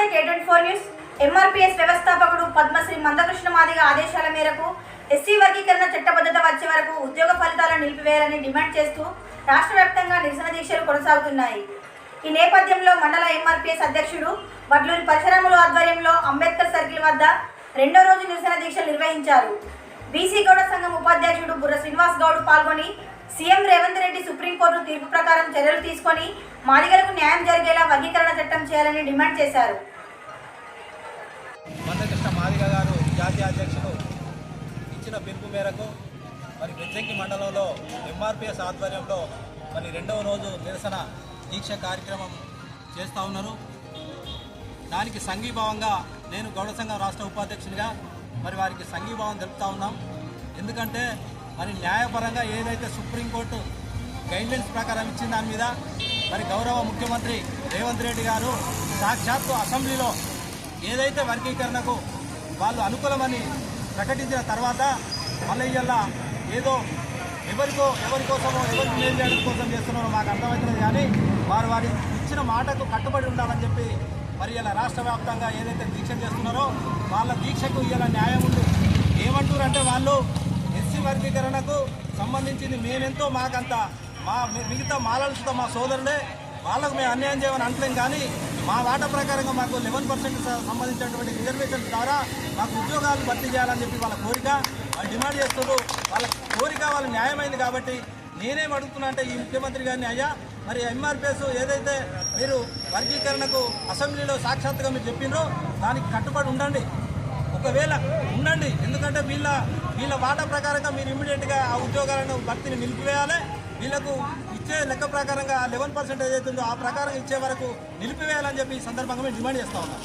నమస్తే కే four news. MRPS వ్యవస్థాపకుడు పద్మశ్రీ మందకృష్ణ మాదిగ ఆదేశాల మేరకు ఎస్సీ వర్గీకరణ చట్టబద్ధత వచ్చే వరకు ఉద్యోగ ఫలితాలను నిలిపివేయాలని డిమాండ్ చేస్తూ రాష్ట్ర వ్యాప్తంగా నిరసన దీక్షలు కొనసాగుతున్నాయి. ఈ నేపథ్యంలో మండల ఎంఆర్పీఎస్ అధ్యక్షుడు వడ్లూరి పరశురాములు ఆధ్వర్యంలో అంబేద్కర్ సర్కిల్ వద్ద రెండో రోజు నిరసన దీక్షలు నిర్వహించారు. బీసీ గౌడ సంఘం ఉపాధ్యక్షుడు బుర్ర శ్రీనివాస్ గౌడ్ పాల్గొని సీఎం రేవంత్ రెడ్డి సుప్రీంకోర్టు తీర్పు ప్రకారం చర్యలు తీసుకొని మాదిగలకు న్యాయం జరిగేలా వర్గీకరణ చట్టం చేయాలని డిమాండ్ చేశారు. జాతీయ అధ్యక్షులు ఇచ్చిన పిలుపు మేరకు మరి బెజ్జంకి మండలంలో ఎంఆర్పిఎస్ ఆధ్వర్యంలో మరి రెండవ రోజు నిరసన దీక్ష కార్యక్రమం చేస్తూ ఉన్నారు. దానికి సంఘీభావంగా నేను గౌడ సంఘం రాష్ట్ర ఉపాధ్యక్షునిగా మరి వారికి సంఘీభావం తెలుపుతా ఉన్నాం. ఎందుకంటే మరి న్యాయపరంగా ఏదైతే సుప్రీంకోర్టు గైడ్లైన్స్ ప్రకారం ఇచ్చిన దాని మీద మరి గౌరవ ముఖ్యమంత్రి రేవంత్ రెడ్డి గారు సాక్షాత్తు అసెంబ్లీలో ఏదైతే వర్గీకరణకు వాళ్ళు అనుకూలమని ప్రకటించిన తర్వాత మల్లయ్యల్ల ఏదో ఎవరికో ఎవరి కోసమో ఎవరికి మేలు చేయడం కోసం చేస్తున్నారో మాకు అర్థమవుతున్నది కానీ వారు వారి ఇచ్చిన మాటకు కట్టుబడి ఉండాలని చెప్పి మరి ఇలా రాష్ట్ర వ్యాప్తంగా ఏదైతే దీక్ష చేస్తున్నారో వాళ్ళ దీక్షకు ఇలా న్యాయం ఉంది. ఏమంటారంటే వాళ్ళు ఎస్సీ వర్గీకరణకు సంబంధించింది మేమెంతో మాకంత మా మిగతా మాలలతో మా సోదరులే వాళ్ళకు మేము అన్యాయం చేయమని అంటలేం కానీ మా వాటా ప్రకారంగా మాకు లెవెన్ పర్సెంట్ సంబంధించినటువంటి రిజర్వేషన్ ద్వారా మాకు ఉద్యోగాలు భర్తీ చేయాలని చెప్పి వాళ్ళ కోరిక. వాళ్ళు డిమాండ్ చేస్తున్నారు. వాళ్ళ కోరిక వాళ్ళ న్యాయమైంది కాబట్టి నేనేం అడుగుతున్నా అంటే ఈ ముఖ్యమంత్రి గారిని అయ్యా మరి ఎంఆర్పిఎస్ ఏదైతే మీరు వర్గీకరణకు అసెంబ్లీలో సాక్షాత్తుగా మీరు చెప్పినో దానికి కట్టుబడి ఉండండి. ఒకవేళ ఉండండి. ఎందుకంటే వీళ్ళ వీళ్ళ వాటా ప్రకారంగా మీరు ఇమ్మీడియట్గా ఆ ఉద్యోగాలను భర్తీని నిలిపివేయాలి. వీళ్ళకు ఇచ్చే లెక్క ప్రకారంగా లెవెన్ పర్సెంట్ ఏదైతే ఉందో ఆ ప్రకారం ఇచ్చే వరకు నిలిపివేయాలని చెప్పి ఈ సందర్భంగా మేము డిమాండ్ చేస్తా ఉన్నాం.